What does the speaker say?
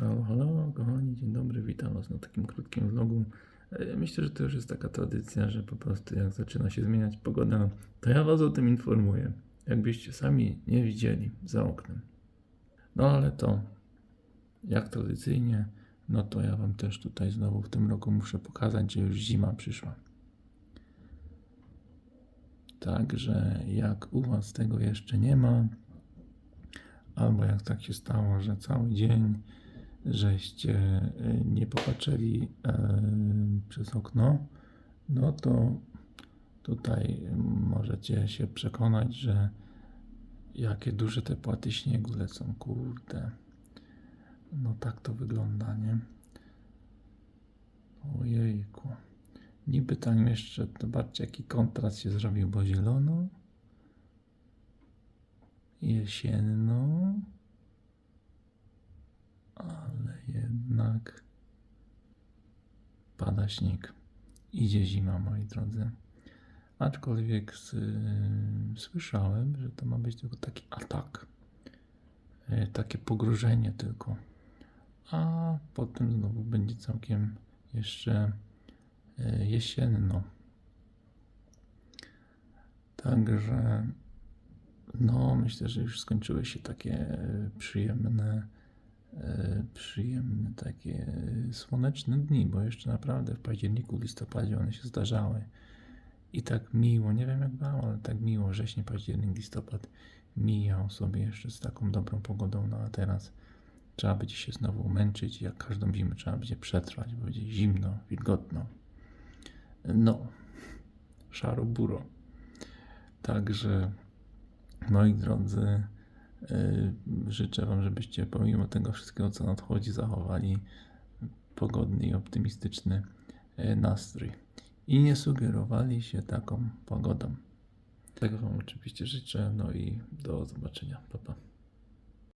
Halo, halo, kochani, dzień dobry, witam Was na takim krótkim vlogu. E, Myślę, że to już jest taka tradycja, że po prostu jak zaczyna się zmieniać pogoda, to ja Was o tym informuję. Jakbyście sami nie widzieli za oknem. No ale to, jak tradycyjnie, no to ja Wam też tutaj znowu w tym roku muszę pokazać, że już zima przyszła. Także jak u Was tego jeszcze nie ma, albo jak tak się stało, że cały dzień żeście y, nie popatrzyli e, przez okno, no to tutaj możecie się przekonać, że jakie duże te płaty śniegu lecą, kurde. No tak to wygląda, nie? Ojejku. Niby tam jeszcze, zobaczcie jaki kontrast się zrobił, bo zielono, jesienno, ale jednak pada śnieg. Idzie zima, moi drodzy. Aczkolwiek s- słyszałem, że to ma być tylko taki atak. E, Takie pogróżenie tylko. A potem znowu będzie całkiem jeszcze e, jesienno. Także no, myślę, że już skończyły się takie przyjemne, przyjemne takie e, słoneczne dni, bo jeszcze naprawdę w październiku, listopadzie one się zdarzały. I tak miło, nie wiem jak wam, ale tak miło, wrześniu, październik, listopad mijał sobie jeszcze z taką dobrą pogodą, no a teraz trzeba będzie się znowu męczyć, jak każdą zimę trzeba będzie przetrwać, bo będzie zimno, wilgotno. No, szaro buro. Także Moi drodzy, życzę Wam, żebyście pomimo tego wszystkiego, co nadchodzi, zachowali pogodny i optymistyczny y, nastrój i nie sugerowali się taką pogodą. Tego Wam oczywiście życzę, no i do zobaczenia. Pa, pa.